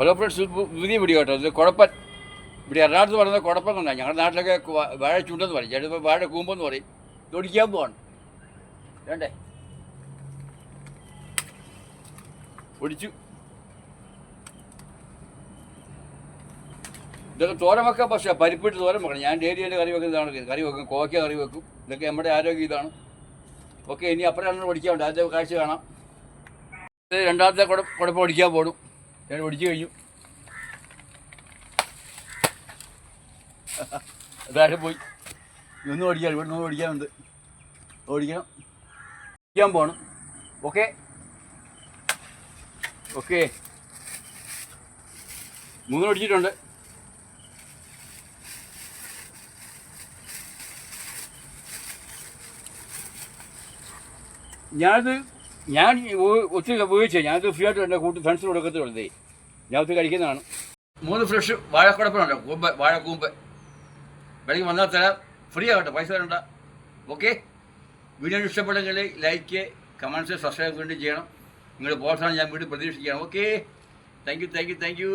Hello friends പുതിയ video കേട്ടോ. ഇത് കുഴപ്പൻ ഇവിടെ എറണാകുളത്ത് പറയുന്നത് കുഴപ്പം കൊണ്ടാണ് ഞങ്ങളുടെ നാട്ടിലൊക്കെ വാഴ ചുണ്ടെന്ന് പറയും. ചിലപ്പോൾ വാഴ കൂമ്പെന്ന് പറയും. ഇത് ഒടിക്കാൻ പോവാണ്. വേണ്ടേ? ഒടിച്ചു. ഇതൊക്കെ തോരൻ പക്ഷേ പരിപ്പിട്ട് തോരൻ വെക്കണം. ഞാൻ ഡെയിലി എന്റെ കറി വെക്കുന്നതാണ് കറി വെക്കും. കോക്ക കറി വെക്കും. ഇതൊക്കെ നമ്മുടെ ആരോഗ്യം ഇതാണ്. ഓക്കെ ഇനി അപ്പുറം ഒടിക്കാറുണ്ട് ആദ്യത്തെ കാഴ്ച കാണാം. രണ്ടാമത്തെ കുട കുഴപ്പം ഒടിക്കാൻ പോടും ഞാൻ ഒടിച്ചു കഴിഞ്ഞു. അതാരെ പോയി. ഇതൊന്നും ഓടിക്കാൻ ഇവിടെ നിന്ന് ഓടിക്കാനുണ്ട്. ഓടിക്കണം. ഓടിക്കാൻ പോകണം ഓക്കെ? ഓക്കെ. മൂന്ന് ഓടിച്ചിട്ടുണ്ട്. ഞാനത് ഞാൻ ഒത്തിരി ഉപയോഗിച്ചത് ഞാനത് ഫ്രീ ആയിട്ട് എന്റെ കൂട്ടി ഫ്രണ്ട്സിന് കൊടുക്കത്തുള്ളതേ ഞാൻ ഒത്തിരി കഴിക്കുന്നതാണ്. മൂന്ന് ഫ്രഷ് വാഴക്കുടപ്പനുണ്ട് കൂമ്പ് വാഴക്കൂമ്പ്. വെളിക്ക് വന്നാൽ തരാം. ഫ്രീ ആകട്ടെ. പൈസ തരണ്ട. ഓക്കെ വീഡിയോ ഇഷ്ടപ്പെട്ടെങ്കിൽ ലൈക്ക് കമൻസ് സബ്സ്ക്രൈബ് വേണ്ടി ചെയ്യണം. നിങ്ങളുടെ പ്രോത്സാഹനം ഞാൻ വീണ്ടും പ്രതീക്ഷിക്കുകയാണ്. Okay thank you thank you thank you